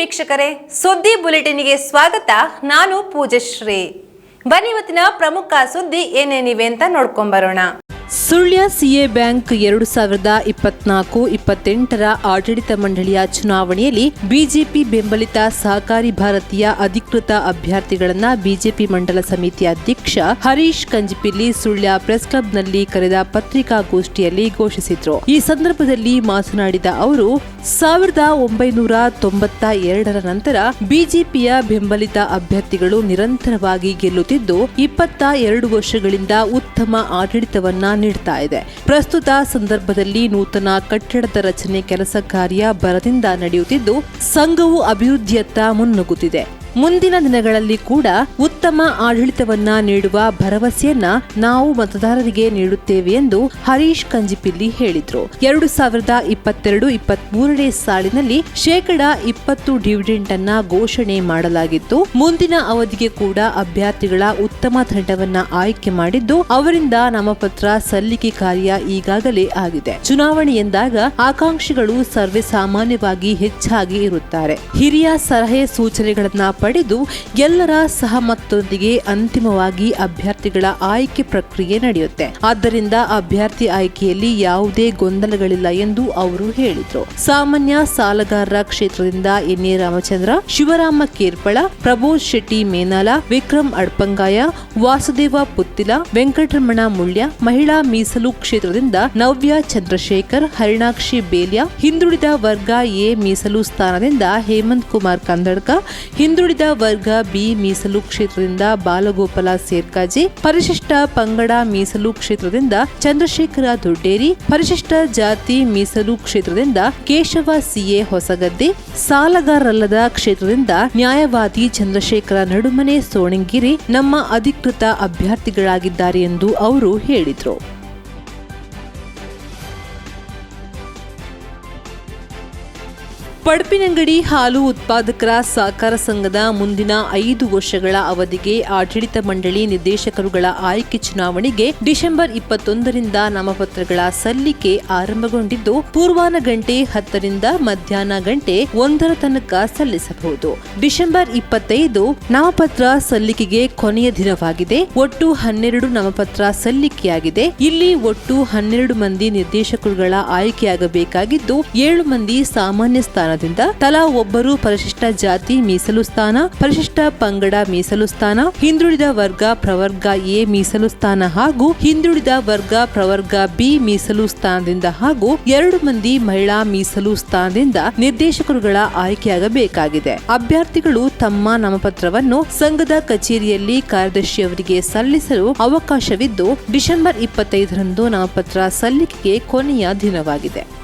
ವೀಕ್ಷಕರೇ ಸುದ್ದಿ ಬುಲೆಟಿನ್ಗೆ ಸ್ವಾಗತ. ನಾನು ಪೂಜಶ್ರೀ. ಬನ್ನಿ ಇವತ್ತಿನ ಪ್ರಮುಖ ಸುದ್ದಿ ಏನೇನಿವೆ ಅಂತ ನೋಡ್ಕೊಂಬರೋಣ. ಸುಳ್ಯ ಸಿಎ ಬ್ಯಾಂಕ್ ಎರಡು ಸಾವಿರದ ಇಪ್ಪತ್ನಾಲ್ಕು ಇಪ್ಪತ್ತೆಂಟರ ಆಡಳಿತ ಮಂಡಳಿಯ ಚುನಾವಣೆಯಲ್ಲಿ ಬಿಜೆಪಿ ಬೆಂಬಲಿತ ಸಹಕಾರಿ ಭಾರತೀಯ ಅಧಿಕೃತ ಅಭ್ಯರ್ಥಿಗಳನ್ನು ಬಿಜೆಪಿ ಮಂಡಲ ಸಮಿತಿ ಅಧ್ಯಕ್ಷ ಹರೀಶ್ ಕಂಜಿಪಿಲ್ಲಿ ಸುಳ್ಯ ಪ್ರೆಸ್ ಕ್ಲಬ್ನಲ್ಲಿ ಕರೆದ ಪತ್ರಿಕಾಗೋಷ್ಠಿಯಲ್ಲಿ ಘೋಷಿಸಿದ್ರು. ಈ ಸಂದರ್ಭದಲ್ಲಿ ಮಾತನಾಡಿದ ಅವರು, ಸಾವಿರದ ಒಂಬೈನೂರ ತೊಂಬತ್ತ ಎರಡರ ನಂತರ ಬಿಜೆಪಿಯ ಬೆಂಬಲಿತ ಅಭ್ಯರ್ಥಿಗಳು ನಿರಂತರವಾಗಿ ಗೆಲ್ಲುತ್ತಿದ್ದು, ಇಪ್ಪತ್ತ ಎರಡು ವರ್ಷಗಳಿಂದ ಉತ್ತಮ ಆಡಳಿತವನ್ನ ನೀಡ್ತಾ ಇದೆ. ಪ್ರಸ್ತುತ ಸಂದರ್ಭದಲ್ಲಿ ನೂತನ ಕಟ್ಟಡದ ರಚನೆ ಕೆಲಸ ಕಾರ್ಯ ಬರದಿಂದ ನಡೆಯುತ್ತಿದ್ದು ಸಂಘವು ಅಭಿವೃದ್ಧಿಯತ್ತ ಮುನ್ನುಗ್ಗುತ್ತಿದೆ. ಮುಂದಿನ ದಿನಗಳಲ್ಲಿ ಕೂಡ ಉತ್ತಮ ಆಡಳಿತವನ್ನ ನೀಡುವ ಭರವಸೆಯನ್ನ ನಾವು ಮತದಾರರಿಗೆ ನೀಡುತ್ತೇವೆ ಎಂದು ಹರೀಶ್ ಕಂಜಿಪಿಲ್ಲಿ ಹೇಳಿದ್ರು. ಎರಡು ಸಾವಿರದ ಇಪ್ಪತ್ತೆರಡು ಇಪ್ಪತ್ತ್ ಮೂರನೇ ಸಾಲಿನಲ್ಲಿ ಶೇಕಡ ಇಪ್ಪತ್ತು ಡಿವಿಡೆಂಟ್ ಅನ್ನ ಘೋಷಣೆ ಮಾಡಲಾಗಿತ್ತು. ಮುಂದಿನ ಅವಧಿಗೆ ಕೂಡ ಅಭ್ಯರ್ಥಿಗಳ ಉತ್ತಮ ತಂಡವನ್ನ ಆಯ್ಕೆ ಮಾಡಿದ್ದು, ಅವರಿಂದ ನಾಮಪತ್ರ ಸಲ್ಲಿಕೆ ಕಾರ್ಯ ಈಗಾಗಲೇ ಆಗಿದೆ. ಚುನಾವಣೆ ಎಂದಾಗ ಆಕಾಂಕ್ಷಿಗಳು ಸರ್ವೇ ಸಾಮಾನ್ಯವಾಗಿ ಹೆಚ್ಚಾಗಿ ಇರುತ್ತಾರೆ. ಹಿರಿಯ ಸಲಹೆ ಸೂಚನೆಗಳನ್ನ ಪಡೆದು ಎಲ್ಲರ ಸಹಮತದೊಂದಿಗೆ ಅಂತಿಮವಾಗಿ ಅಭ್ಯರ್ಥಿಗಳ ಆಯ್ಕೆ ಪ್ರಕ್ರಿಯೆ ನಡೆಯುತ್ತೆ. ಆದ್ದರಿಂದ ಅಭ್ಯರ್ಥಿ ಆಯ್ಕೆಯಲ್ಲಿ ಯಾವುದೇ ಗೊಂದಲಗಳಿಲ್ಲ ಎಂದು ಅವರು ಹೇಳಿದರು. ಸಾಮಾನ್ಯ ಸಾಲಗಾರರ ಕ್ಷೇತ್ರದಿಂದ ಎನ್ಎ ರಾಮಚಂದ್ರ, ಶಿವರಾಮ ಕೇರ್ಪಳ ಪ್ರಬೋಧ್ ಶೆಟ್ಟಿ ಮೇನಾಲ ವಿಕ್ರಮ್ ಅಡ್ಪಂಗಾಯ, ವಾಸುದೇವ ಪುತ್ತಿಲ, ವೆಂಕಟರಮಣ ಮುಳ್ಯ, ಮಹಿಳಾ ಮೀಸಲು ಕ್ಷೇತ್ರದಿಂದ ನವ್ಯ ಚಂದ್ರಶೇಖರ್, ಹರಿಣಾಕ್ಷಿ ಬೇಲ್ಯ, ಹಿಂದುಳಿದ ವರ್ಗ ಎ ಮೀಸಲು ಸ್ಥಾನದಿಂದ ಹೇಮಂತ್ ಕುಮಾರ್ ಕಂದಡ್ಕ, ಹಿಂದುಳಿದ ವರ್ಗ ಬಿ ಮೀಸಲು ಕ್ಷೇತ್ರದಿಂದ ಬಾಲಗೋಪಾಲ ಸೇರ್ಕಾಜಿ, ಪರಿಶಿಷ್ಟ ಪಂಗಡ ಮೀಸಲು ಕ್ಷೇತ್ರದಿಂದ ಚಂದ್ರಶೇಖರ ದೊಡ್ಡೇರಿ, ಪರಿಶಿಷ್ಟ ಜಾತಿ ಮೀಸಲು ಕ್ಷೇತ್ರದಿಂದ ಕೇಶವ ಸಿಎ ಹೊಸಗದ್ದೆ ಸಾಲಗಾರಲ್ಲದ ಕ್ಷೇತ್ರದಿಂದ ನ್ಯಾಯವಾದಿ ಚಂದ್ರಶೇಖರ ನಡುಮನೆ ಸೋಣಂಗಿರಿ ನಮ್ಮ ಅಧಿಕೃತ ಅಭ್ಯರ್ಥಿಗಳಾಗಿದ್ದಾರೆ ಎಂದು ಅವರು ಹೇಳಿದರು. ಪಡ್ಪಿನಂಗಡಿ ಹಾಲು ಉತ್ಪಾದಕರ ಸಹಕಾರ ಸಂಘದ ಮುಂದಿನ ಐದು ವರ್ಷಗಳ ಅವಧಿಗೆ ಆಡಳಿತ ಮಂಡಳಿ ನಿರ್ದೇಶಕರುಗಳ ಆಯ್ಕೆ ಚುನಾವಣೆಗೆ ಡಿಸೆಂಬರ್ ಇಪ್ಪತ್ತೊಂದರಿಂದ ನಾಮಪತ್ರಗಳ ಸಲ್ಲಿಕೆ ಆರಂಭಗೊಂಡಿದ್ದು ಪೂರ್ವಾನ ಗಂಟೆ ಹತ್ತರಿಂದ ಮಧ್ಯಾಹ್ನ ಗಂಟೆ ಒಂದರ ತನಕ ಸಲ್ಲಿಸಬಹುದು. ಡಿಸೆಂಬರ್ ಇಪ್ಪತ್ತೈದು ನಾಮಪತ್ರ ಸಲ್ಲಿಕೆಗೆ ಕೊನೆಯ ದಿನವಾಗಿದೆ. ಒಟ್ಟು ಹನ್ನೆರಡು ನಾಮಪತ್ರ ಸಲ್ಲಿಕೆಯಾಗಿದೆ. ಇಲ್ಲಿ ಒಟ್ಟು ಹನ್ನೆರಡು ಮಂದಿ ನಿರ್ದೇಶಕರುಗಳ ಆಯ್ಕೆಯಾಗಬೇಕಾಗಿದ್ದು, ಏಳು ಮಂದಿ ಸಾಮಾನ್ಯ ಸ್ಥಾನದಿಂದ ತಲಾ ಒಬ್ಬರು ಪರಿಶಿಷ್ಟ ಜಾತಿ ಮೀಸಲು ಸ್ಥಾನ, ಪರಿಶಿಷ್ಟ ಪಂಗಡ ಮೀಸಲು ಸ್ಥಾನ, ಹಿಂದುಳಿದ ವರ್ಗ ಪ್ರವರ್ಗ ಎ ಮೀಸಲು ಸ್ಥಾನ ಹಾಗೂ ಹಿಂದುಳಿದ ವರ್ಗ ಪ್ರವರ್ಗ ಬಿ ಮೀಸಲು ಸ್ಥಾನದಿಂದ ಹಾಗೂ ಎರಡು ಮಂದಿ ಮಹಿಳಾ ಮೀಸಲು ಸ್ಥಾನದಿಂದ ನಿರ್ದೇಶಕರುಗಳ ಆಯ್ಕೆಯಾಗಬೇಕಾಗಿದೆ. ಅಭ್ಯರ್ಥಿಗಳು ತಮ್ಮ ನಾಮಪತ್ರವನ್ನು ಸಂಘದ ಕಚೇರಿಯಲ್ಲಿ ಕಾರ್ಯದರ್ಶಿಯವರಿಗೆ ಸಲ್ಲಿಸಲು ಅವಕಾಶವಿದ್ದು, ಡಿಸೆಂಬರ್ ಇಪ್ಪತ್ತೈದರಂದು ನಾಮಪತ್ರ ಸಲ್ಲಿಕೆಗೆ ಕೊನೆಯ ದಿನವಾಗಿದೆ.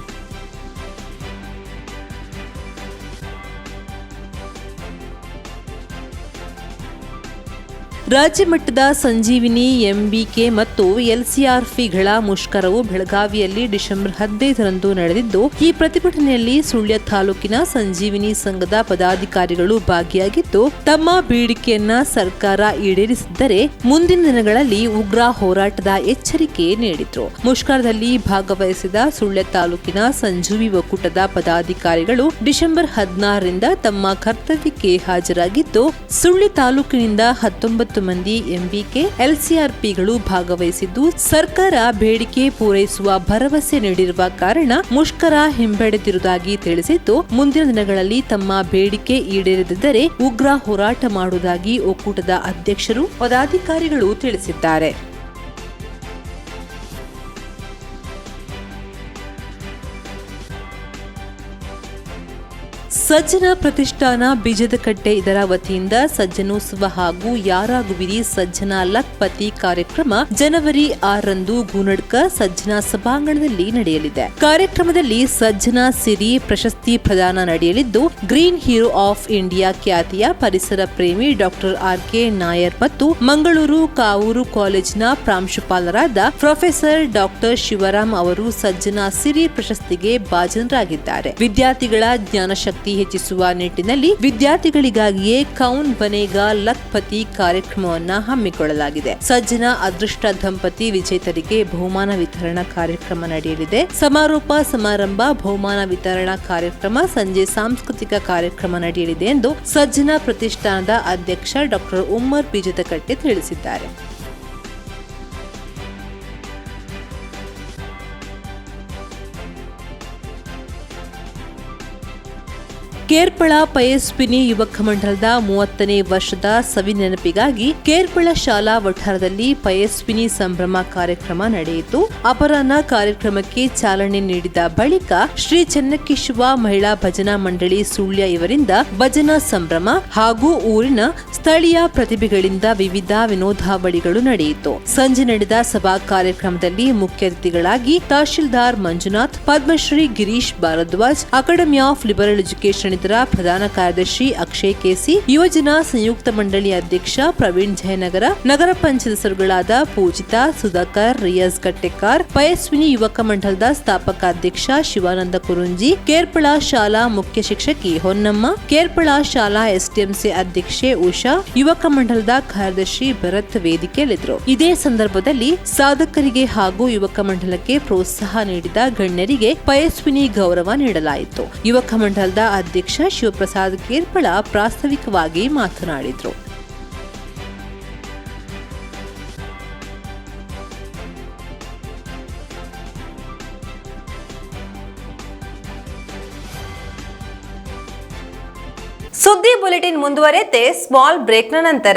ರಾಜ್ಯ ಮಟ್ಟದ ಸಂಜೀವಿನಿ, ಎಂಬಿಕೆ ಮತ್ತು ಎಲ್ಸಿಆರ್ಪಿಗಳ ಮುಷ್ಕರವು ಬೆಳಗಾವಿಯಲ್ಲಿ ಡಿಸೆಂಬರ್ ಹದಿನೈದರಂದು ನಡೆದಿದ್ದು, ಈ ಪ್ರತಿಭಟನೆಯಲ್ಲಿ ಸುಳ್ಯ ತಾಲೂಕಿನ ಸಂಜೀವಿನಿ ಸಂಘದ ಪದಾಧಿಕಾರಿಗಳು ಭಾಗಿಯಾಗಿದ್ದು, ತಮ್ಮ ಬೇಡಿಕೆಯನ್ನ ಸರ್ಕಾರ ಈಡೇರಿಸಿದ್ದರೆ ಮುಂದಿನ ದಿನಗಳಲ್ಲಿ ಉಗ್ರ ಹೋರಾಟದ ಎಚ್ಚರಿಕೆ ನೀಡಿದ್ರು. ಮುಷ್ಕರದಲ್ಲಿ ಭಾಗವಹಿಸಿದ ಸುಳ್ಯ ತಾಲೂಕಿನ ಸಂಜೀವಿ ಒಕ್ಕೂಟದ ಪದಾಧಿಕಾರಿಗಳು ಡಿಸೆಂಬರ್ ಹದಿನಾರರಿಂದ ತಮ್ಮ ಕರ್ತವ್ಯಕ್ಕೆ ಹಾಜರಾಗಿದ್ದು ಸುಳ್ಯ ತಾಲೂಕಿನಿಂದ ಹತ್ತೊಂಬತ್ತು ಮಂದಿ ಎಂಬಿಕೆ ಎಲ್ಸಿಆರ್ಪಿಗಳು ಭಾಗವಹಿಸಿದ್ದು, ಸರ್ಕಾರ ಬೇಡಿಕೆ ಪೂರೈಸುವ ಭರವಸೆ ನೀಡಿರುವ ಕಾರಣ ಮುಷ್ಕರ ಹಿಂಬೆಡೆದಿರುವುದಾಗಿ ತಿಳಿಸಿದ್ದು, ಮುಂದಿನ ದಿನಗಳಲ್ಲಿ ತಮ್ಮ ಬೇಡಿಕೆ ಈಡೇರದಿದ್ದರೆ ಉಗ್ರ ಹೋರಾಟ ಮಾಡುವುದಾಗಿ ಒಕ್ಕೂಟದ ಅಧ್ಯಕ್ಷರು, ಪದಾಧಿಕಾರಿಗಳು ತಿಳಿಸಿದ್ದಾರೆ. ಸಜ್ಜನ ಪ್ರತಿಷ್ಠಾನ ಬೀಜದಕಟ್ಟೆ ಇದರ ವತಿಯಿಂದ ಸಜ್ಜನೋತ್ಸವ ಹಾಗೂ ಯಾರಾಗುವಿರಿ ಸಜ್ಜನ ಲಕ್ಪತಿ ಕಾರ್ಯಕ್ರಮ ಜನವರಿ ಆರರಂದು ಗೂನಡ್ಕ ಸಜ್ಜನ ಸಭಾಂಗಣದಲ್ಲಿ ನಡೆಯಲಿದೆ. ಕಾರ್ಯಕ್ರಮದಲ್ಲಿ ಸಜ್ಜನ ಸಿರಿ ಪ್ರಶಸ್ತಿ ಪ್ರದಾನ ನಡೆಯಲಿದ್ದು, ಗ್ರೀನ್ ಹೀರೋ ಆಫ್ ಇಂಡಿಯಾ ಖ್ಯಾತಿಯ ಪರಿಸರ ಪ್ರೇಮಿ ಡಾಕ್ಟರ್ ಆರ್ ಕೆ ನಾಯರ್ ಮತ್ತು ಮಂಗಳೂರು ಕಾವೂರು ಕಾಲೇಜಿನ ಪ್ರಾಂಶುಪಾಲರಾದ ಪ್ರೊಫೆಸರ್ ಡಾಕ್ಟರ್ ಶಿವರಾಮ್ ಅವರು ಸಜ್ಜನ ಸಿರಿ ಪ್ರಶಸ್ತಿಗೆ ಭಾಜನರಾಗಿದ್ದಾರೆ. ವಿದ್ಯಾರ್ಥಿಗಳ ಜ್ಞಾನಶಕ್ತಿ ಹೆಚ್ಚಿಸುವ ನಿಟ್ಟಿನಲ್ಲಿ ವಿದ್ಯಾರ್ಥಿಗಳಿಗಾಗಿಯೇ ಕೌನ್ ಬನೇಗಾ ಲಖ್ಪತಿ ಕಾರ್ಯಕ್ರಮವನ್ನು ಹಮ್ಮಿಕೊಳ್ಳಲಾಗಿದೆ. ಸಜ್ಜನ ಅದೃಷ್ಟ ದಂಪತಿ ವಿಜೇತರಿಗೆ ಬಹುಮಾನ ವಿತರಣಾ ಕಾರ್ಯಕ್ರಮ ನಡೆಯಲಿದೆ. ಸಮಾರೋಪ ಸಮಾರಂಭ, ಬಹುಮಾನ ವಿತರಣಾ ಕಾರ್ಯಕ್ರಮ, ಸಂಜೆ ಸಾಂಸ್ಕೃತಿಕ ಕಾರ್ಯಕ್ರಮ ನಡೆಯಲಿದೆ ಎಂದು ಸಜ್ಜನ ಪ್ರತಿಷ್ಠಾನದ ಅಧ್ಯಕ್ಷ ಡಾಕ್ಟರ್ ಉಮ್ಮರ್ ಬೀಜದಕಟ್ಟೆ ತಿಳಿಸಿದ್ದಾರೆ. ಕೇರ್ಪಳ ಪಯಸ್ವಿನಿ ಯುವಕ ಮಂಡಲದ ಮೂವತ್ತನೇ ವರ್ಷದ ಸವಿ ನೆನಪಿಗಾಗಿ ಕೇರ್ಪಳ ಶಾಲಾ ವಠಾರದಲ್ಲಿ ಪಯಸ್ವಿನಿ ಸಂಭ್ರಮ ಕಾರ್ಯಕ್ರಮ ನಡೆಯಿತು. ಅಪರಾಹ್ನ ಕಾರ್ಯಕ್ರಮಕ್ಕೆ ಚಾಲನೆ ನೀಡಿದ ಬಳಿಕ ಶ್ರೀ ಚೆನ್ನಕೇಶವ ಮಹಿಳಾ ಭಜನಾ ಮಂಡಳಿ ಸುಳ್ಯ ಇವರಿಂದ ಭಜನಾ ಸಂಭ್ರಮ ಹಾಗೂ ಊರಿನ ಸ್ಥಳೀಯ ಪ್ರತಿಭೆಗಳಿಂದ ವಿವಿಧ ವಿನೋದಾವಳಿಗಳು ನಡೆಯಿತು. ಸಂಜೆ ನಡೆದ ಸಭಾ ಕಾರ್ಯಕ್ರಮದಲ್ಲಿ ಮುಖ್ಯ ಅತಿಥಿಗಳಾಗಿ tahsildar Manjunath, Padmashri Girish Bharadwaj, Academy of Liberal Education ಇದರ ಪ್ರಧಾನ ಕಾರ್ಯದರ್ಶಿ ಅಕ್ಷಯ್ ಕೆಸಿ, ಯುವಜನ ಸಂಯುಕ್ತ ಮಂಡಳಿ ಅಧ್ಯಕ್ಷ ಪ್ರವೀಣ್ ಜಯನಗರ, ನಗರ ಪಂಚಾಯತ್ ಸದಸ್ಯರುಗಳಾದ ಪೂಜಿತಾ, ಸುಧಾಕರ್, ರಿಯಾಜ್ ಕಟ್ಟೆಕಾರ್, ಪಯಸ್ವಿನಿ ಯುವಕ ಮಂಡಲದ ಸ್ಥಾಪಕ ಅಧ್ಯಕ್ಷ ಶಿವಾನಂದ ಕುರುಂಜಿ, ಕೇರ್ಪಳ ಶಾಲಾ ಮುಖ್ಯ ಶಿಕ್ಷಕಿ ಹೊನ್ನಮ್ಮ, ಕೇರ್ಪಳ ಶಾಲಾ ಎಸ್ಡಿಎಂಸಿ ಅಧ್ಯಕ್ಷೆ ಉಷಾ, ಯುವಕ ಮಂಡಲದ ಕಾರ್ಯದರ್ಶಿ ಭರತ್ ವೇದಿಕೆಯಲ್ಲಿದ್ದರು ಇದೇ ಸಂದರ್ಭದಲ್ಲಿ ಸಾಧಕರಿಗೆ ಹಾಗೂ ಯುವಕ ಮಂಡಲಕ್ಕೆ ಪ್ರೋತ್ಸಾಹ ನೀಡಿದ ಗಣ್ಯರಿಗೆ ಪಯಸ್ವಿನಿ ಗೌರವ ನೀಡಲಾಯಿತು. ಯುವಕ ಮಂಡಲದ ಅಧ್ಯಕ್ಷ ಶಿವಪ್ರಸಾದ್ ಕೇರ್ಪಳ ಪ್ರಾಸ್ತಾವಿಕವಾಗಿ ಮಾತನಾಡಿದರು. ಸುದ್ದಿ ಬುಲೆಟಿನ್ ಮುಂದುವರೆಯುತ್ತೆ ಸ್ಮಾಲ್ ಬ್ರೇಕ್ನ ನಂತರ.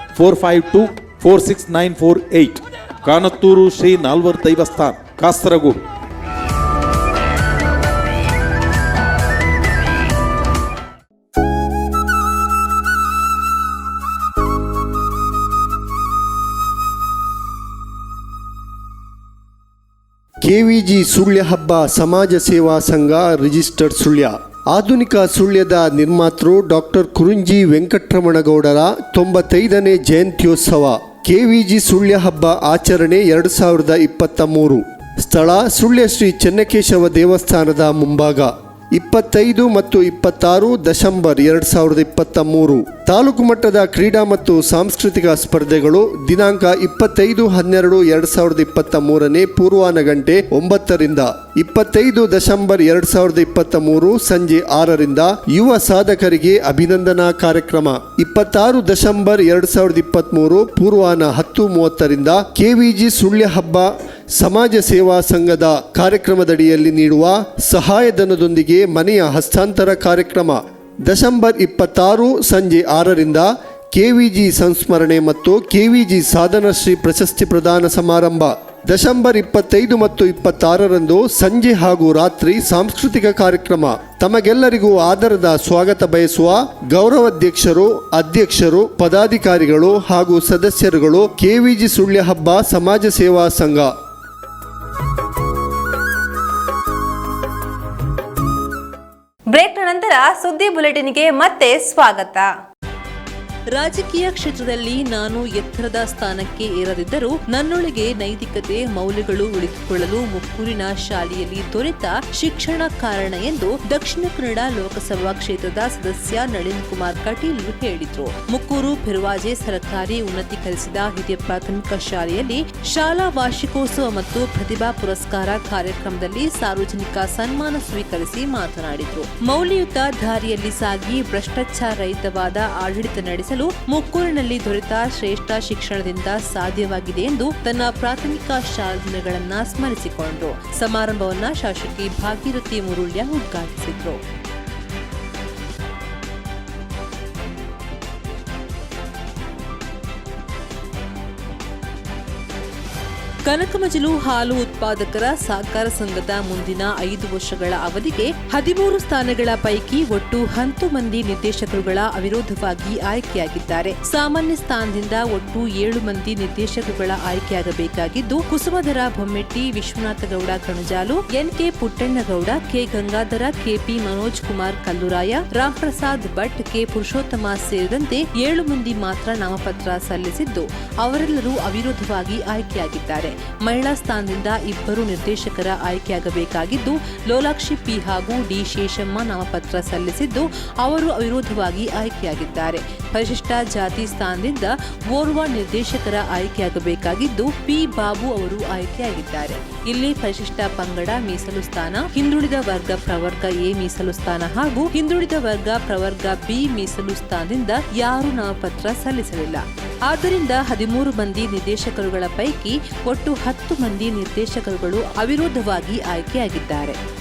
four five two four six nine four eight Kanathur Shri ನಾಲ್ವರ್ ದೈವಸ್ಥಾನ್ Kasaragod KVG Sullia ಹಬ್ಬ ಸಮಾಜ ಸೇವಾ ಸಂಘ ರಿಜಿಸ್ಟರ್ಡ್ ಸುಳ್ಯ ಆಧುನಿಕ ಸುಳ್ಯದ ನಿರ್ಮಾತೃ ಡಾಕ್ಟರ್ ಕುರುಂಜಿ ವೆಂಕಟರಮಣಗೌಡರ ತೊಂಬತ್ತೈದನೇ ಜಯಂತ್ಯೋತ್ಸವ. ಕೆವಿಜಿ ಸುಳ್ಯ ಹಬ್ಬ ಆಚರಣೆ ಎರಡು ಸಾವಿರದ ಇಪ್ಪತ್ತ ಮೂರು. ಸ್ಥಳ ಸುಳ್ಯ ಶ್ರೀ ಚೆನ್ನಕೇಶವ ದೇವಸ್ಥಾನದ ಮುಂಭಾಗ. ಇಪ್ಪತ್ತೈದು ಮತ್ತು ಇಪ್ಪತ್ತಾರು ಡಿಸೆಂಬರ್ ಎರಡು ಸಾವಿರದ ಇಪ್ಪತ್ತ ಮೂರು ತಾಲೂಕು ಮಟ್ಟದ ಕ್ರೀಡಾ ಮತ್ತು ಸಾಂಸ್ಕೃತಿಕ ಸ್ಪರ್ಧೆಗಳು ದಿನಾಂಕ ಇಪ್ಪತ್ತೈದು ಹನ್ನೆರಡು ಎರಡು ಸಾವಿರದ ಇಪ್ಪತ್ತ ಮೂರನೇ ಪೂರ್ವಾನ ಗಂಟೆ ಒಂಬತ್ತರಿಂದ. ಇಪ್ಪತ್ತೈದು ಡಿಸೆಂಬರ್ ಎರಡು ಸಾವಿರದ ಇಪ್ಪತ್ತ ಮೂರು ಸಂಜೆ ಆರರಿಂದ ಯುವ ಸಾಧಕರಿಗೆ ಅಭಿನಂದನಾ ಕಾರ್ಯಕ್ರಮ. ಇಪ್ಪತ್ತಾರು ಡಿಸೆಂಬರ್ ಎರಡು ಸಾವಿರದ ಇಪ್ಪತ್ತ್ ಮೂರು ಪೂರ್ವಾನ ಹತ್ತು ಮೂವತ್ತರಿಂದ ಕೆವಿಜಿ ಸುಳ್ಯ ಹಬ್ಬ ಸಮಾಜ ಸೇವಾ ಸಂಘದ ಕಾರ್ಯಕ್ರಮದಡಿಯಲ್ಲಿ ನೀಡುವ ಸಹಾಯಧನದೊಂದಿಗೆ ಮನೆಯ ಹಸ್ತಾಂತರ ಕಾರ್ಯಕ್ರಮ ಡಿಸೆಂಬರ್ ಇಪ್ಪತ್ತಾರು ಸಂಜೆ ಆರರಿಂದ ಕೆವಿಜಿ ಸಂಸ್ಮರಣೆ ಮತ್ತು ಕೆವಿಜಿ ಸಾಧನಶ್ರೀ ಪ್ರಶಸ್ತಿ ಪ್ರದಾನ ಸಮಾರಂಭ ಡಿಸೆಂಬರ್ ಇಪ್ಪತ್ತೈದು ಮತ್ತು ಇಪ್ಪತ್ತಾರರಂದು ಸಂಜೆ ಹಾಗೂ ರಾತ್ರಿ ಸಾಂಸ್ಕೃತಿಕ ಕಾರ್ಯಕ್ರಮ. ತಮಗೆಲ್ಲರಿಗೂ ಆದರದ ಸ್ವಾಗತ ಬಯಸುವ ಗೌರವಾಧ್ಯಕ್ಷರು, ಅಧ್ಯಕ್ಷರು, ಪದಾಧಿಕಾರಿಗಳು ಹಾಗೂ ಸದಸ್ಯರುಗಳು ಕೆವಿಜಿ ಸುಳ್ಯ ಹಬ್ಬ ಸಮಾಜ ಸೇವಾ ಸಂಘ. ಬ್ರೇಕ್ನ ನಂತರ ಸುದ್ದಿ ಬುಲೆಟಿನ್ಗೆ ಮತ್ತೆ ಸ್ವಾಗತ. ರಾಜಕೀಯ ಕ್ಷೇತ್ರದಲ್ಲಿ ನಾನು ಎತ್ತರದ ಸ್ಥಾನಕ್ಕೆ ಏರದಿದ್ದರೂ ನನ್ನೊಳಗೆ ನೈತಿಕತೆ, ಮೌಲ್ಯಗಳು ಉಳಿದುಕೊಳ್ಳಲು ಮುಕ್ಕೂರಿನ ಶಾಲೆಯಲ್ಲಿ ದೊರೆತ ಶಿಕ್ಷಣ ಕಾರಣ ಎಂದು ದಕ್ಷಿಣ ಕನ್ನಡ ಲೋಕಸಭಾ ಕ್ಷೇತ್ರದ ಸದಸ್ಯ ನಳಿನ್ ಕುಮಾರ್ ಕಟೀಲ್ ಹೇಳಿದರು. ಮುಕ್ಕೂರು ಫಿರ್ವಾಜೆ ಸರ್ಕಾರಿ ಉನ್ನತೀಕರಿಸಿದ ಹಿರಿಯ ಪ್ರಾಥಮಿಕ ಶಾಲೆಯಲ್ಲಿ ಶಾಲಾ ವಾರ್ಷಿಕೋತ್ಸವ ಮತ್ತು ಪ್ರತಿಭಾ ಪುರಸ್ಕಾರ ಕಾರ್ಯಕ್ರಮದಲ್ಲಿ ಸಾರ್ವಜನಿಕ ಸನ್ಮಾನ ಸ್ವೀಕರಿಸಿ ಮಾತನಾಡಿದರು. ಮೌಲ್ಯಯುತ ದಾರಿಯಲ್ಲಿ ಸಾಗಿ ಭ್ರಷ್ಟಾಚಾರ ರಹಿತವಾದ ಆಡಳಿತ ನಡೆಸಲು ಮುಕ್ಕೂರಿನಲ್ಲಿ ದೊರೆತ ಶ್ರೇಷ್ಠ ಶಿಕ್ಷಣದಿಂದ ಸಾಧ್ಯವಾಗಿದೆ ಎಂದು ತನ್ನ ಪ್ರಾಥಮಿಕ ಶಾಲಾ ದಿನಗಳನ್ನ ಸ್ಮರಿಸಿಕೊಂಡರು. ಸಮಾರಂಭವನ್ನ ಶಾಸಕಿ ಭಾಗೀರಥಿ ಮುರುಳ್ಯ ಉದ್ಘಾಟಿಸಿದ್ರು. ಕನಕಮಜಲು ಹಾಲು ಉತ್ಪಾದಕರ ಸಹಕಾರ ಸಂಘದ ಮುಂದಿನ ಐದು ವರ್ಷಗಳ ಅವಧಿಗೆ ಹದಿಮೂರು ಸ್ಥಾನಗಳ ಪೈಕಿ ಒಟ್ಟು ಹತ್ತು ಮಂದಿ ನಿರ್ದೇಶಕರುಗಳ ಅವಿರೋಧವಾಗಿ ಆಯ್ಕೆಯಾಗಿದ್ದಾರೆ. ಸಾಮಾನ್ಯ ಸ್ಥಾನದಿಂದ ಒಟ್ಟು ಏಳು ಮಂದಿ ನಿರ್ದೇಶಕರುಗಳ ಆಯ್ಕೆಯಾಗಬೇಕಾಗಿದ್ದು, Kusumadhara Bommetti Vishwanathagowda Kanajalu, N K Puttannagowda, K. Gangadhara, K P Manoj Kumar Kalluraya Ramprasad Bhat, K. Purushottama ಸೇರಿದಂತೆ ಏಳು ಮಂದಿ ಮಾತ್ರ ನಾಮಪತ್ರ ಸಲ್ಲಿಸಿದ್ದು, ಅವರೆಲ್ಲರೂ ಅವಿರೋಧವಾಗಿ ಆಯ್ಕೆಯಾಗಿದ್ದಾರೆ. ಮಹಿಳಾ ಸ್ಥಾನದಿಂದ ಇಬ್ಬರು ನಿರ್ದೇಶಕರ ಆಯ್ಕೆಯಾಗಬೇಕಾಗಿದ್ದು, ಲೋಲಾಕ್ಷಿ ಪಿ ಹಾಗೂ ಡಿ ಶೇಷಮ್ಮ ನಾಮಪತ್ರ ಸಲ್ಲಿಸಿದ್ದು, ಅವರು ಅವಿರೋಧವಾಗಿ ಆಯ್ಕೆಯಾಗಿದ್ದಾರೆ. ಪರಿಶಿಷ್ಟ ಜಾತಿ ಸ್ಥಾನದಿಂದ ಓರ್ವ ನಿರ್ದೇಶಕರ ಆಯ್ಕೆಯಾಗಬೇಕಾಗಿದ್ದು, ಪಿ ಬಾಬು ಅವರು ಆಯ್ಕೆಯಾಗಿದ್ದಾರೆ. ಇಲ್ಲಿ ಪರಿಶಿಷ್ಟ ಪಂಗಡ ಮೀಸಲು ಸ್ಥಾನ, ಹಿಂದುಳಿದ ವರ್ಗ ಪ್ರವರ್ಗ ಎ ಮೀಸಲು ಸ್ಥಾನ ಹಾಗೂ ಹಿಂದುಳಿದ ವರ್ಗ ಪ್ರವರ್ಗ ಬಿ ಮೀಸಲು ಸ್ಥಾನದಿಂದ ಯಾರು ನಾಮಪತ್ರ ಸಲ್ಲಿಸಲಿಲ್ಲ. ಆದ್ದರಿಂದ ಹದಿಮೂರು ಮಂದಿ ನಿರ್ದೇಶಕರುಗಳ ಪೈಕಿ ಒಟ್ಟು ಹತ್ತು ಮಂದಿ ನಿರ್ದೇಶಕರುಗಳು ಅವಿರೋಧವಾಗಿ ಆಯ್ಕೆಯಾಗಿದ್ದಾರೆ.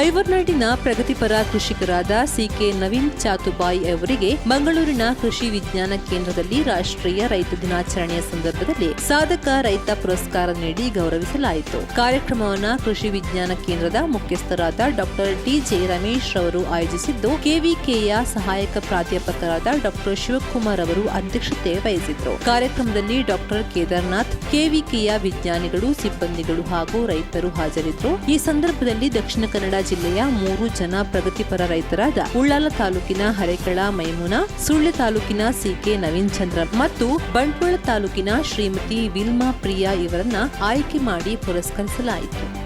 ಐವರ್ನಾಡಿನ ಪ್ರಗತಿಪರ ಕೃಷಿಕರಾದ ಸಿಕೆ ನವೀನ್ ಚಾತುಬಾಯಿ ಅವರಿಗೆ ಮಂಗಳೂರಿನ ಕೃಷಿ ವಿಜ್ಞಾನ ಕೇಂದ್ರದಲ್ಲಿ ರಾಷ್ಟ್ರೀಯ ರೈತ ದಿನಾಚರಣೆಯ ಸಂದರ್ಭದಲ್ಲಿ ಸಾಧಕ ರೈತ ಪುರಸ್ಕಾರ ನೀಡಿ ಗೌರವಿಸಲಾಯಿತು. ಕಾರ್ಯಕ್ರಮವನ್ನು ಕೃಷಿ ವಿಜ್ಞಾನ ಕೇಂದ್ರದ ಮುಖ್ಯಸ್ಥರಾದ ಡಾಕ್ಟರ್ ಟಿಜೆ ರಮೇಶ್ ರವರು ಆಯೋಜಿಸಿದ್ದು, ಕೆವಿಕೆಯ ಸಹಾಯಕ ಪ್ರಾಧ್ಯಾಪಕರಾದ ಡಾಕ್ಟರ್ ಶಿವಕುಮಾರ್ ಅವರು ಅಧ್ಯಕ್ಷತೆ ವಹಿಸಿದ್ರು ಕಾರ್ಯಕ್ರಮದಲ್ಲಿ ಡಾಕ್ಟರ್ ಕೇದಾರ್ನಾಥ್, ಕೆವಿಕೆಯ ವಿಜ್ಞಾನಿಗಳು, ಸಿಬ್ಬಂದಿಗಳು ಹಾಗೂ ರೈತರು ಹಾಜರಿದ್ದರು. ಈ ಸಂದರ್ಭದಲ್ಲಿ ದಕ್ಷಿಣ ಕನ್ನಡ ಜಿಲ್ಲೆಯ ಮೂರು ಜನ ಪ್ರಗತಿಪರ ರೈತರಾದ ಉಳ್ಳಾಲ ತಾಲೂಕಿನ ಹರೇಕಳ ಮೈಮುನ ಸುಳ್ಯ ತಾಲೂಕಿನ ಸಿಕೆ ನವೀನ್ ಚಂದ್ರ ಮತ್ತು ಬಂಟ್ವಾಳ ತಾಲೂಕಿನ ಶ್ರೀಮತಿ ವಿಲ್ಮಾ ಪ್ರಿಯಾ ಇವರನ್ನ ಆಯ್ಕೆ ಮಾಡಿ ಪುರಸ್ಕರಿಸಲಾಯಿತು.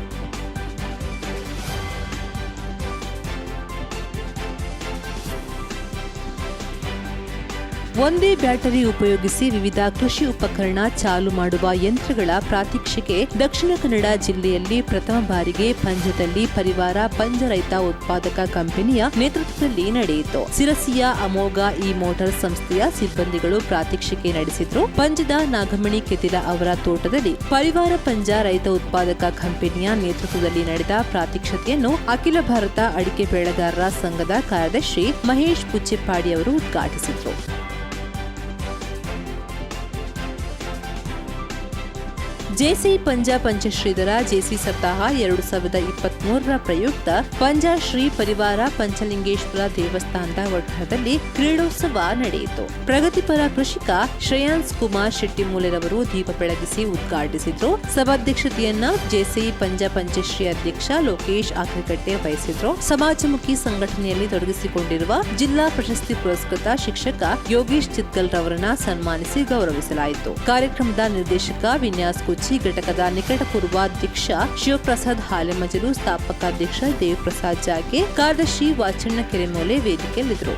ಒಂದೇ ಬ್ಯಾಟರಿ ಉಪಯೋಗಿಸಿ ವಿವಿಧ ಕೃಷಿ ಉಪಕರಣ ಚಾಲು ಮಾಡುವ ಯಂತ್ರಗಳ ಪ್ರಾತ್ಯಕ್ಷಿಕೆ ದಕ್ಷಿಣ ಕನ್ನಡ ಜಿಲ್ಲೆಯಲ್ಲಿ ಪ್ರಥಮ ಬಾರಿಗೆ ಪಂಜದಲ್ಲಿ ಪರಿವಾರ ಪಂಜ ರೈತ ಉತ್ಪಾದಕ ಕಂಪನಿಯ ನೇತೃತ್ವದಲ್ಲಿ ನಡೆಯಿತು. ಸಿರಸಿಯ ಅಮೋಘ ಇ ಮೋಟಾರ್ ಸಂಸ್ಥೆಯ ಸಿಬ್ಬಂದಿಗಳು ಪ್ರಾತ್ಯಕ್ಷಿಕೆ ನಡೆಸಿದ್ರು. ಪಂಜದ ನಾಗಮಣಿ ಕೆತಿಲ ಅವರ ತೋಟದಲ್ಲಿ ಪರಿವಾರ ಪಂಜ ರೈತ ಉತ್ಪಾದಕ ಕಂಪನಿಯ ನೇತೃತ್ವದಲ್ಲಿ ನಡೆದ ಪ್ರಾತ್ಯಕ್ಷತೆಯನ್ನು ಅಖಿಲ ಭಾರತ ಅಡಿಕೆ ಬೆಳೆಗಾರರ ಸಂಘದ ಕಾರ್ಯದರ್ಶಿ ಮಹೇಶ್ ಪುಚ್ಚೆಪ್ಪಾಡಿ ಅವರು ಉದ್ಘಾಟಿಸಿದ್ರು. ಜೆಸಿ ಪಂಜ ಪಂಚಶ್ರೀಧರ, ಜೆಸಿ ಸಪ್ತಾಹ ಎರಡು ಸಾವಿರದ ಇಪ್ಪತ್ತ್ ಮೂರರ ಪ್ರಯುಕ್ತ ಪಂಜ ಶ್ರೀ ಪರಿವಾರ ಪಂಚಲಿಂಗೇಶ್ವರ ದೇವಸ್ಥಾನದ ವಠಾರದಲ್ಲಿ ಕ್ರೀಡೋತ್ಸವ ನಡೆಯಿತು. ಪ್ರಗತಿಪರ ಕೃಷಿಕ ಶ್ರೇಯಾಂಸ್ ಕುಮಾರ್ ಶೆಟ್ಟಿಮೂಲೆರವರು ದೀಪ ಬೆಳಗಿಸಿ ಉದ್ಘಾಟಿಸಿದ್ರು. ಸಭಾಧ್ಯಕ್ಷತೆಯನ್ನ ಜೆಸಿ ಪಂಜ ಪಂಚಶ್ರೀ ಅಧ್ಯಕ್ಷ ಲೋಕೇಶ್ ಆಕ್ರಿಕಟ್ಟೆ ವಹಿಸಿದ್ರು. ಸಮಾಜಮುಖಿ ಸಂಘಟನೆಯಲ್ಲಿ ತೊಡಗಿಸಿಕೊಂಡಿರುವ ಜಿಲ್ಲಾ ಪ್ರಶಸ್ತಿ ಪುರಸ್ಕೃತ ಶಿಕ್ಷಕ ಯೋಗೇಶ್ ಚಿತ್ಕಲ್ ರವರನ್ನ ಸನ್ಮಾನಿಸಿ ಗೌರವಿಸಲಾಯಿತು. ಕಾರ್ಯಕ್ರಮದ ನಿರ್ದೇಶಕ ವಿನ್ಯಾಸ್ ಕುಚ್ಚಿ ಘಟಕದ ನಿಕಟಪೂರ್ವ ಪೂರ್ವಾಧ್ಯಕ್ಷ ಶಿವಪ್ರಸಾದ್ ಹಾಲೆಮಜಲು ಸ್ಥಾಪಕಾಧ್ಯಕ್ಷ ದೇವಪ್ರಸಾದ್ ಜಾಗೆ ಕಾರ್ಯದರ್ಶಿ ವಾಚಣ್ಣ ಕೆರೆಮೋಲೆ ವೇದಿಕೆಯಲ್ಲಿದ್ದರು.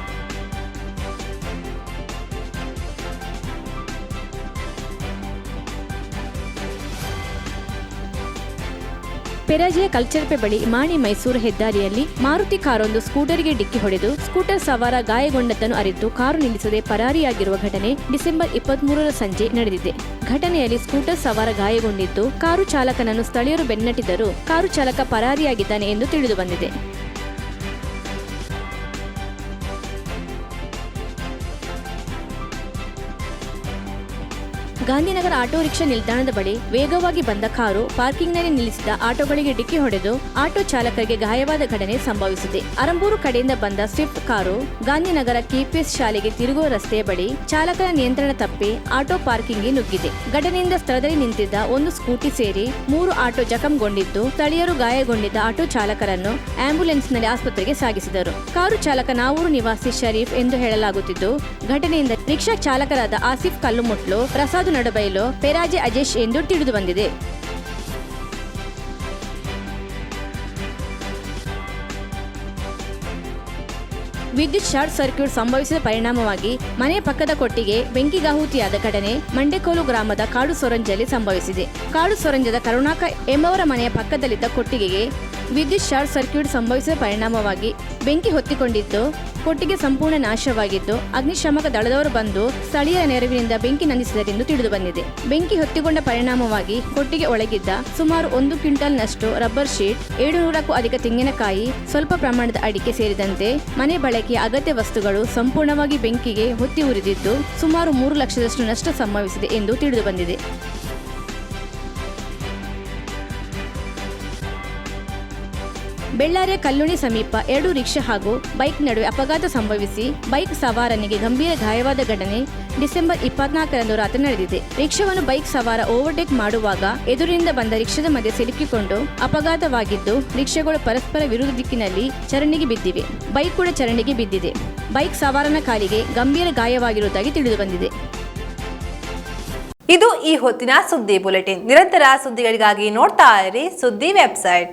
ಪೆರಾಜೆಯ ಕಲ್ಚರ್ಪೆ ಬಳಿ ಮಾಣಿ ಮೈಸೂರು ಹೆದ್ದಾರಿಯಲ್ಲಿ ಮಾರುತಿ ಕಾರೊಂದು ಸ್ಕೂಟರ್ಗೆ ಡಿಕ್ಕಿ ಹೊಡೆದು ಸ್ಕೂಟರ್ ಸವಾರ ಗಾಯಗೊಂಡದ್ದನ್ನು ಅರಿತು ಕಾರು ನಿಲ್ಲಿಸದೆ ಪರಾರಿಯಾಗಿರುವ ಘಟನೆ ಡಿಸೆಂಬರ್ ಇಪ್ಪತ್ಮೂರರ ಸಂಜೆ ನಡೆದಿದೆ. ಘಟನೆಯಲ್ಲಿ ಸ್ಕೂಟರ್ ಸವಾರ ಗಾಯಗೊಂಡಿದ್ದು ಕಾರು ಚಾಲಕನನ್ನು ಸ್ಥಳೀಯರು ಬೆನ್ನಟ್ಟಿದ್ದರೂ ಕಾರು ಚಾಲಕ ಪರಾರಿಯಾಗಿದ್ದಾನೆ ಎಂದು ತಿಳಿದು ಗಾಂಧಿನಗರ ಆಟೋ ರಿಕ್ಷಾ ನಿಲ್ದಾಣದ ಬಳಿ ವೇಗವಾಗಿ ಬಂದ ಕಾರು ಪಾರ್ಕಿಂಗ್ನಲ್ಲಿ ನಿಲ್ಲಿಸಿದ ಆಟೋಗಳಿಗೆ ಡಿಕ್ಕಿ ಹೊಡೆದು ಆಟೋ ಚಾಲಕರಿಗೆ ಗಾಯವಾದ ಘಟನೆ ಸಂಭವಿಸಿದೆ. ಅರಂಬೂರು ಕಡೆಯಿಂದ ಬಂದ ಸ್ವಿಫ್ಟ್ ಕಾರು ಗಾಂಧಿನಗರ ಕೆಪಿಎಸ್ ಶಾಲೆಗೆ ತಿರುಗುವ ರಸ್ತೆಯ ಬಳಿ ಚಾಲಕರ ನಿಯಂತ್ರಣ ತಪ್ಪಿ ಆಟೋ ಪಾರ್ಕಿಂಗ್ಗೆ ನುಗ್ಗಿದೆ. ಘಟನೆಯಿಂದ ಸ್ಥಳದಲ್ಲಿ ನಿಂತಿದ್ದ ಒಂದು ಸ್ಕೂಟಿ ಸೇರಿ ಮೂರು ಆಟೋ ಜಖಂಗೊಂಡಿದ್ದು, ಸ್ಥಳೀಯರು ಗಾಯಗೊಂಡಿದ್ದ ಆಟೋ ಚಾಲಕರನ್ನು ಆಂಬ್ಯುಲೆನ್ಸ್ನಲ್ಲಿ ಆಸ್ಪತ್ರೆಗೆ ಸಾಗಿಸಿದರು. ಕಾರು ಚಾಲಕ ನಾವೂರು ನಿವಾಸಿ ಶರೀಫ್ ಎಂದು ಹೇಳಲಾಗುತ್ತಿದ್ದು, ಘಟನೆಯಿಂದ ರಿಕ್ಷಾ ಚಾಲಕರಾದ ಆಸಿಫ್ ಕಲ್ಲುಮುಟ್ಲು ಪ್ರಸಾದ್ ನಡಬೈಲು ಪೆರಾಜೆ ಅಜೇಶ್ ಎಂದು ತಿಳಿದು ಬಂದಿದೆ. ವಿದ್ಯುತ್ ಶಾರ್ಟ್ ಸರ್ಕ್ಯೂಟ್ ಸಂಭವಿಸಿದ ಪರಿಣಾಮವಾಗಿ ಮನೆ ಪಕ್ಕದ ಕೊಟ್ಟಿಗೆ ಬೆಂಕಿಗಾಹುತಿಯಾದ ಘಟನೆ ಮಂಡೆಕೋಲು ಗ್ರಾಮದ ಕಾಡು ಸೊರಂಜಲ್ಲಿ ಸಂಭವಿಸಿದೆ. ಕಾಡು ಸೊರಂಜದ ಕರುಣಾಕ ಎಂಬವರ ಮನೆಯ ಪಕ್ಕದಲ್ಲಿದ್ದ ಕೊಟ್ಟಿಗೆಗೆ ವಿದ್ಯುತ್ ಶಾರ್ಟ್ ಸರ್ಕ್ಯೂಟ್ ಸಂಭವಿಸಿದ ಪರಿಣಾಮವಾಗಿ ಬೆಂಕಿ ಹೊತ್ತಿಕೊಂಡಿದ್ದು, ಕೊಟ್ಟಿಗೆ ಸಂಪೂರ್ಣ ನಾಶವಾಗಿದ್ದು, ಅಗ್ನಿಶಾಮಕ ದಳದವರು ಬಂದು ಸ್ಥಳೀಯರ ನೆರವಿನಿಂದ ಬೆಂಕಿ ನಂದಿಸಿದರೆಂದು ತಿಳಿದು ಬಂದಿದೆ ಬೆಂಕಿ ಹೊತ್ತಿಕೊಂಡ ಪರಿಣಾಮವಾಗಿ ಕೊಟ್ಟಿಗೆ ಒಳಗಿದ್ದ ಸುಮಾರು ಒಂದು ಕ್ವಿಂಟಲ್ನಷ್ಟು ರಬ್ಬರ್ ಶೀಟ್ ಏಳು ನೂರಕ್ಕೂ ಅಧಿಕ ತೆಂಗಿನಕಾಯಿ, ಸ್ವಲ್ಪ ಪ್ರಮಾಣದ ಅಡಿಕೆ ಸೇರಿದಂತೆ ಮನೆ ಬಳಕೆಯ ಅಗತ್ಯ ವಸ್ತುಗಳು ಸಂಪೂರ್ಣವಾಗಿ ಬೆಂಕಿಗೆ ಹೊತ್ತಿ ಉರಿದಿದ್ದು, ಸುಮಾರು ಮೂರು ಲಕ್ಷದಷ್ಟು ನಷ್ಟ ಸಂಭವಿಸಿದೆ ಎಂದು ತಿಳಿದು ಬಂದಿದೆ ಬೆಳ್ಳಾರಿಯ ಕಲ್ಲುಣಿ ಸಮೀಪ ಎರಡು ರಿಕ್ಷಾ ಹಾಗೂ ಬೈಕ್ ನಡುವೆ ಅಪಘಾತ ಸಂಭವಿಸಿ ಬೈಕ್ ಸವಾರನಿಗೆ ಗಂಭೀರ ಗಾಯವಾದ ಘಟನೆ ಡಿಸೆಂಬರ್ ಇಪ್ಪತ್ನಾಲ್ಕರಂದು ರಾತ್ರಿ ನಡೆದಿದೆ. ರಿಕ್ಷಾವನ್ನು ಬೈಕ್ ಸವಾರ ಓವರ್ಟೇಕ್ ಮಾಡುವಾಗ ಎದುರಿನಿಂದ ಬಂದ ರಿಕ್ಷಾದ ಮಧ್ಯೆ ಸಿಲುಕಿಕೊಂಡು ಅಪಘಾತವಾಗಿದ್ದು, ರಿಕ್ಷಾಗಳು ಪರಸ್ಪರ ವಿರುದ್ಧ ದಿಕ್ಕಿನಲ್ಲಿ ಚರಣಿಗೆ ಬಿದ್ದಿವೆ. ಬೈಕ್ ಕೂಡ ಚರಣಿಗೆ ಬಿದ್ದಿದೆ. ಬೈಕ್ ಸವಾರನ ಕಾಲಿಗೆ ಗಂಭೀರ ಗಾಯವಾಗಿರುವುದಾಗಿ ತಿಳಿದು ಬಂದಿದೆ ಇದು ಈ ಹೊತ್ತಿನ ಸುದ್ದಿ ಬುಲೆಟಿನ್. ನಿರಂತರ ಸುದ್ದಿಗಳಿಗಾಗಿ ನೋಡ್ತಾ ಇರಿ ಸುದ್ದಿ ವೆಬ್ಸೈಟ್.